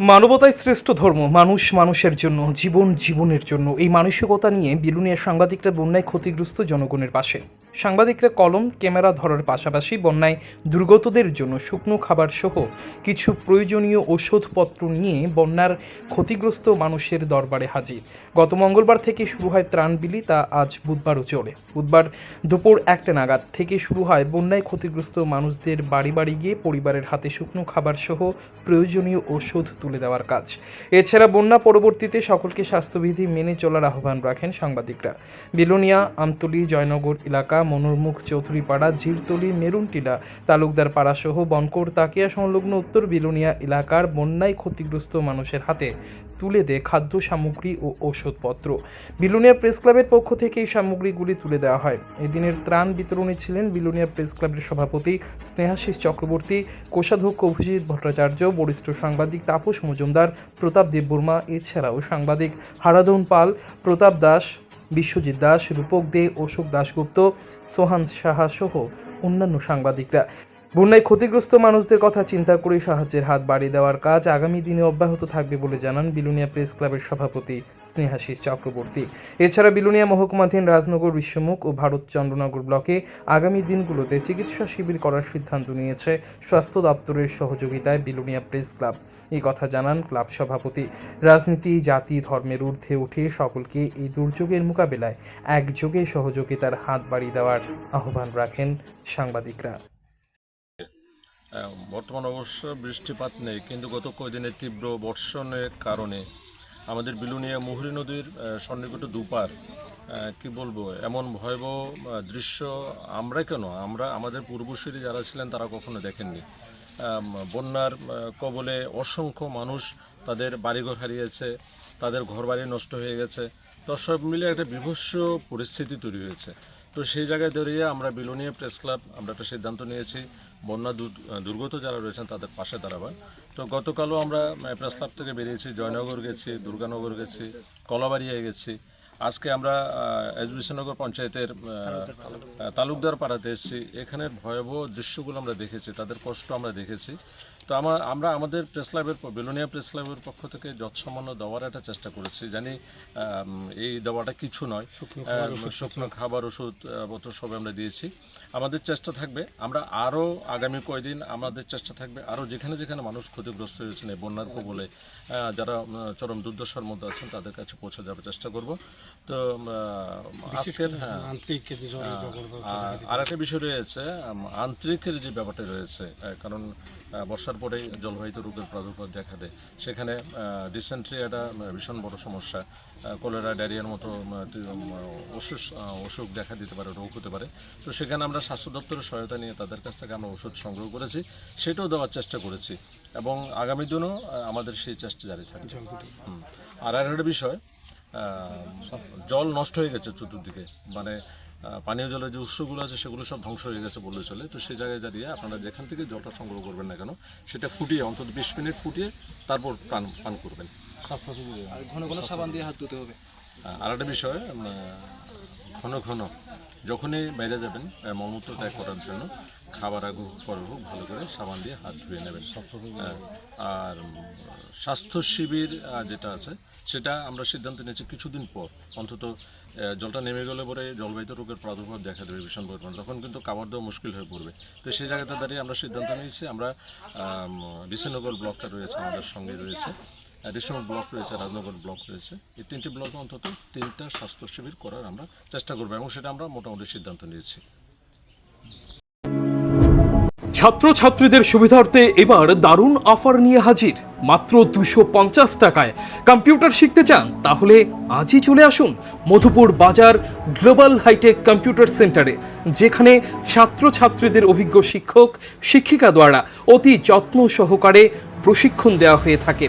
মানবতাই শ্রেষ্ঠ ধর্ম, মানুষ মানুষের জন্য, জীবন জীবনের জন্য। এই মানসিকতা নিয়ে বিলুনিয়া সাংবাদিকরা বন্যায় ক্ষতিগ্রস্ত জনগণের পাশে। সাংবাদিকরা কলম, ক্যামেরা ধরার পাশাপাশি বন্যায় দুর্গতদের জন্য শুকনো খাবার সহ কিছু প্রয়োজনীয় ওষুধপত্র নিয়ে বন্যার ক্ষতিগ্রস্ত মানুষের দরবারে হাজির। গত মঙ্গলবার থেকে শুরু হয় ত্রাণ বিলি, তা আজ বুধবারও চলে। বুধবার দুপুর একটা নাগাদ থেকে শুরু হয় বন্যায় ক্ষতিগ্রস্ত মানুষদের বাড়ি বাড়ি গিয়ে পরিবারের হাতে শুকনো খাবার সহ প্রয়োজনীয় ওষুধ তুলে দেওয়ার কাজ। এছাড়া বন্যা পরবর্তীতে সকলকে স্বাস্থ্যবিধি মেনে চলার আহ্বান রাখেন সাংবাদিকরা। বিলোনিয়া, আমতলি, জয়নগর এলাকা, মনোরমুখ, চৌধুরীপাড়া, ঝিরতলি, মেরুনটিলা, তালুকদার পাড়া সহ বনকর, তাকিয়া সংলগ্ন উত্তর বিলোনিয়া এলাকার বন্যায় ক্ষতিগ্রস্ত মানুষের হাতে তুলে দেয় খাদ্য সামগ্রী ও ঔষধপত্র। বিলোনিয়া প্রেস ক্লাবের পক্ষ থেকে এই সামগ্রীগুলি তুলে দেওয়া হয়। এদিনের ত্রাণ বিতরণী ছিলেন বিলোনিয়া প্রেস ক্লাবের সভাপতি স্নেহাশিস চক্রবর্তী, কোষাধ্যক্ষ অভিজিৎ ভট্টাচার্য, বরিষ্ঠ সাংবাদিক তাপস মজুমদার প্রতাপ দেববর্মা এছাড়াও সাংবাদিক হারাদন পাল, প্রতাপ দাস, বিশ্বজিৎ দাস, রূপক দে, অশোক দাশগুপ্ত, সোহান সাহা সহ অন্যান্য সাংবাদিকরা। বন্যায় ক্ষতিগ্রস্ত মানুষদের কথা চিন্তা করে সাহায্যের হাত বাড়িয়ে দেওয়ার কাজ আগামী দিনে অব্যাহত থাকবে বলে জানান বিলুনিয়া প্রেস ক্লাবের সভাপতি স্নেহাশিস চক্রবর্তী। এছাড়া বিলুনিয়া মহকুমাধীন রাজনগর, বিশ্বমুখ ও ভারত চন্দ্রনগর ব্লকে আগামী দিনগুলোতে চিকিৎসা শিবির করার সিদ্ধান্ত নিয়েছে স্বাস্থ্য দপ্তরের সহযোগিতায় বিলুনিয়া প্রেস ক্লাব। এই কথা জানান ক্লাব সভাপতি। রাজনীতি, জাতি, ধর্মের ঊর্ধ্বে উঠে সকলকে এই দুর্যোগের মোকাবেলায় একযোগে সহযোগিতার হাত বাড়িয়ে দেওয়ার আহ্বান রাখেন সাংবাদিকরা। বর্তমান অবশ্য বৃষ্টিপাত নেই, কিন্তু গত কয়েকদিনের তীব্র বর্ষণের কারণে আমাদের বিলুনিয়া মুহুরী নদীর সন্নিকট দুপার কি বলব, এমন ভয়াবহ দৃশ্য আমরা কেন? আমরা, আমাদের পূর্বসূরি যারা ছিলেন তারা কখনো দেখেননি। বন্যার কবলে অসংখ্য মানুষ তাদের বাড়িঘর হারিয়েছে, তাদের ঘরবাড়ি নষ্ট হয়ে গেছে। তো সব মিলে একটা বিভৎস পরিস্থিতি তৈরি হয়েছে। তো সেই জায়গায় দাঁড়িয়ে আমরা বিলোনিয়া প্রেস ক্লাব আমরা একটা সিদ্ধান্ত নিয়েছি। বন্যা দুর্গত যারা রয়েছেন তাদের পাশে দাঁড়াবার। তো গতকালও আমরা প্রেস ক্লাব থেকে বেরিয়েছি জয়নগর গেছি দুর্গানগর গেছি কলাবাড়িয়ায় গেছি। আজকে আমরা এসবিসনগর পঞ্চায়েতের তালুকদার পাড়াতে এসেছি। এখানের ভয়াবহ দৃশ্যগুলো আমরা দেখেছি তাদের কষ্ট আমরা দেখেছি। তো আমার আমরা আমাদের প্রেস ক্লাবের বেলোনিয়া প্রেস ক্লাবের পক্ষ থেকে যৎসামান্য দেওয়ার একটা চেষ্টা করেছি। জানি এই দেওয়াটা কিছু নয়। শুকনো খাবার ওষুধ। পত্র সব আমরা দিয়েছি। আমাদের চেষ্টা থাকবে আমরা আরও আগামী কয়দিন আমাদের চেষ্টা থাকবে আরও যেখানে যেখানে মানুষ ক্ষতিগ্রস্ত হয়েছেন এই বন্যার কবলে যারা চরম দুর্দশার মধ্যে আছেন তাদের কাছে পৌঁছে যাওয়ার চেষ্টা করব। তো আজকের হ্যাঁ। আন্তরিক যে জরুরি প্রকল্প আর একটা বিষয় রয়েছে আন্তরিকের যে ব্যাপারটা রয়েছে কারণ বর্ষার পরে জলবাহিত রোগের প্রাদুর্ভাব দেখা দেয়। সেখানে ডিসেন্ট্রি একটা ভীষণ বড় সমস্যা। কলেরা ডায়রিয়ার মতো তি- অসুখ দেখা দিতে পারে রোগ হতে পারে। তো সেখানে আমরা স্বাস্থ্য দপ্তরের সহায়তা নিয়ে তাদের কাছ থেকে আমরা ওষুধ সংগ্রহ করেছি। সেটাও দেওয়ার চেষ্টা করেছি। এবং আগামী দিনও আমাদের সেই চেষ্টা জারি থাকবে। আর আর একটা বিষয় জল নষ্ট হয়ে গেছে চতুর্দিকে। মানে পানীয় জলের যে উৎসগুলো আছে সেগুলো সব ধ্বংস হয়ে গেছে বললে চলে। তো সেই জায়গায় দাঁড়িয়ে আপনারা যেখান থেকে জলটা সংগ্রহ করবেন না কেন, সেটা ফুটিয়ে, অন্তত বিশ মিনিট ফুটিয়ে তারপর পান পান করবেন। ঘন ঘন সাবান দিয়ে হাত ধুতে হবে। আর একটা বিষয় ঘন ঘন যখনই বাইরে যাবেন মলমূত্র ত্যাগ করার জন্য খাবার আগু পরে হোক ভালো করে সাবান দিয়ে হাত ধুয়ে নেবেন। আর স্বাস্থ্য শিবির যেটা আছে সেটা আমরা সিদ্ধান্ত নিয়েছি কিছুদিন পর। অন্তত জলটা নেমে গেলে পরে জলবাহিত রোগের প্রাদুর্ভাব দেখা দেবে ভীষণ পরিমাণ। তখন কিন্তু খাবার দেওয়া মুশকিল হয়ে পড়বে। তো সেই জায়গাতে দাঁড়িয়ে আমরা সিদ্ধান্ত নিয়েছি আমরা বিশ্বনগর ব্লকটা রয়েছে আমাদের সঙ্গে রয়েছে। রেশম ব্লক রয়েছে, রাজনগর ব্লক রয়েছে। এই তিনটি ব্লকে অন্তত তিনটা স্বাস্থ্য শিবির করার আমরা চেষ্টা করব এবং সেটা আমরা মোটামুটি সিদ্ধান্ত নিয়েছি। ছাত্রছাত্রীদের সুবিধার্থে এবার দারুণ অফার নিয়ে হাজির। মাত্র দুশো পঞ্চাশ টাকায়। কম্পিউটার শিখতে চান, তাহলে আজই চলে আসুন মধুপুর বাজার গ্লোবাল হাইটেক কম্পিউটার সেন্টারে, যেখানে ছাত্রছাত্রীদের অভিজ্ঞ শিক্ষক, শিক্ষিকা দ্বারা অতি যত্ন সহকারে প্রশিক্ষণ দেওয়া হয়ে থাকে।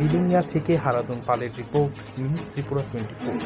বিলুনিয়া থেকে হারাদন পালের report news Tripura twenty four.